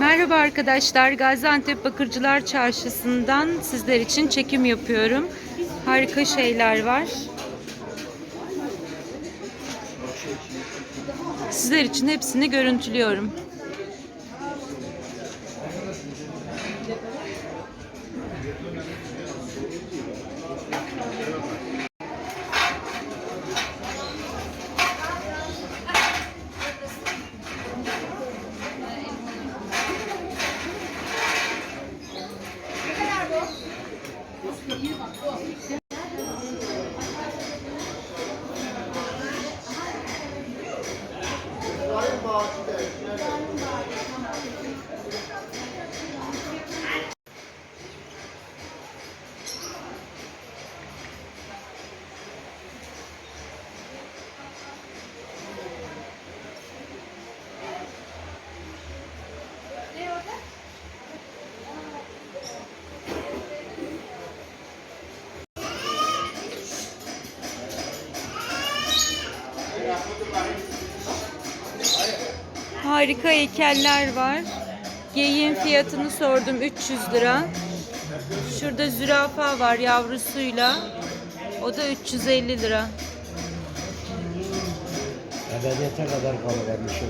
Merhaba arkadaşlar. Gaziantep Bakırcılar Çarşısı'ndan sizler için çekim yapıyorum. Harika şeyler var. Sizler için hepsini görüntülüyorum. Harika heykeller var. Geyiğin fiyatını sordum 300 lira. Şurada zürafa var yavrusuyla. O da 350 lira. Ebediyete kadar bir şey.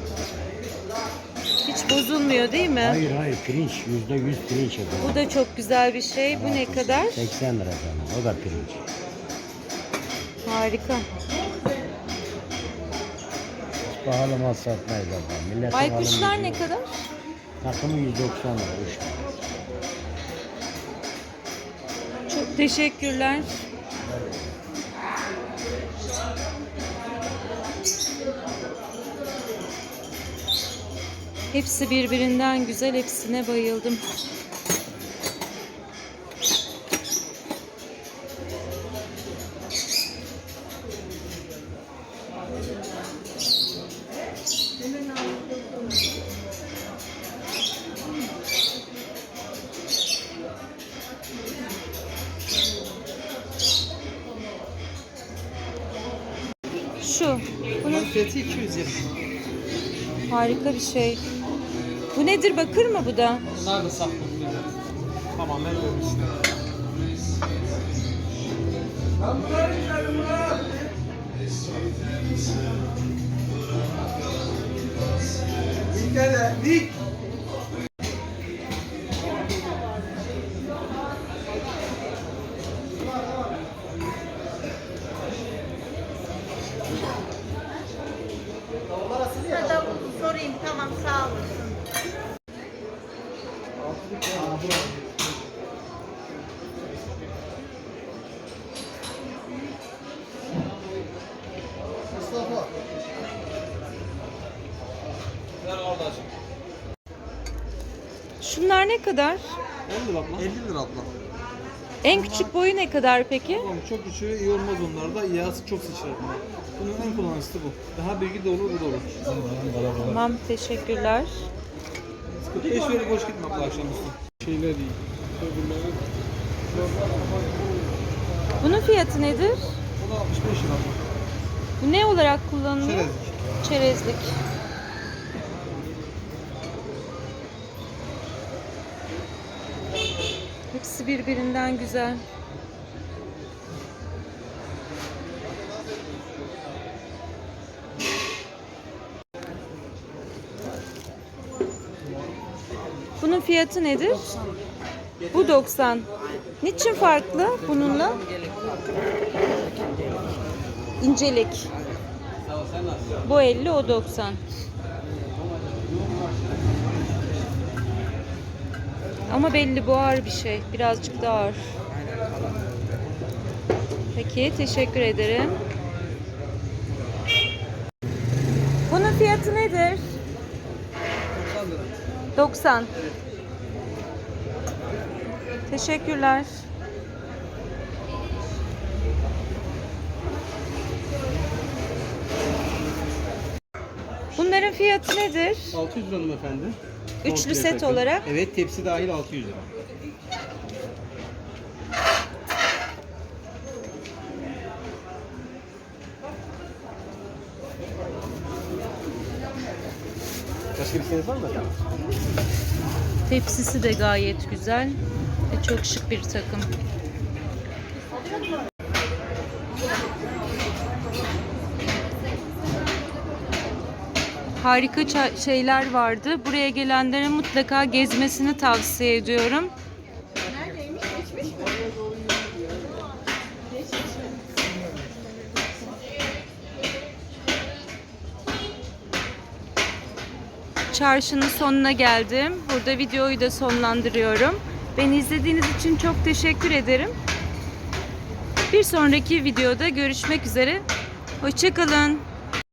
Hiç bozulmuyor değil mi? Hayır hayır pirinç yüzde yüz pirinç efendim. Bu da çok güzel bir şey. Bu ne kadar? 80 lira efendim o da pirinç. Harika. Pahalı mal satmayız efendim. Milletin Baykuşlar ne kadar? Takımı 190 lira üç tane. Çok teşekkürler. Hepsi birbirinden güzel. Hepsine bayıldım. Fiyatı 220. harika bir şey. Bu nedir? Bakır mı bu da? Bunlar da saf bakımlı. Tamamen dönmüşler. Burada Şunlar ne kadar? 50 lira abla. 50 lira abla. En küçük boyu ne kadar peki? Tamam çok küçüğü iyi olmaz onlarda. Yağsı çok sıçrar bunlar. Bunun en kullanışlısı bu. Daha büyüğü de olur, bu da olur. Tamam teşekkürler. Sıkıntı yok. şöyle boş gitme abla akşamüstü. Şeyler değil. Bunun fiyatı nedir? Da 65 lira. Bu ne olarak kullanılıyor? Çerezlik. Çerezlik. Hepsi birbirinden güzel. Bunun fiyatı nedir? Bu 90. Niçin farklı bununla? İncelik. Bu 50 o 90. Ama belli bu ağır bir şey. Birazcık da ağır. Peki teşekkür ederim. Bunun fiyatı nedir? 90. Teşekkürler. Bunların fiyatı nedir? 600 lira hanımefendi. Üçlü Komple set takım. olarak. Evet tepsi dahil 600 lira. Başka bir şey var mı? Tepsisi de gayet güzel ve çok şık bir takım. Harika şeyler vardı. Buraya gelenlere mutlaka gezmesini tavsiye ediyorum. Çarşının sonuna geldim. Burada videoyu da sonlandırıyorum. Beni izlediğiniz için çok teşekkür ederim. Bir sonraki videoda görüşmek üzere. Hoşçakalın.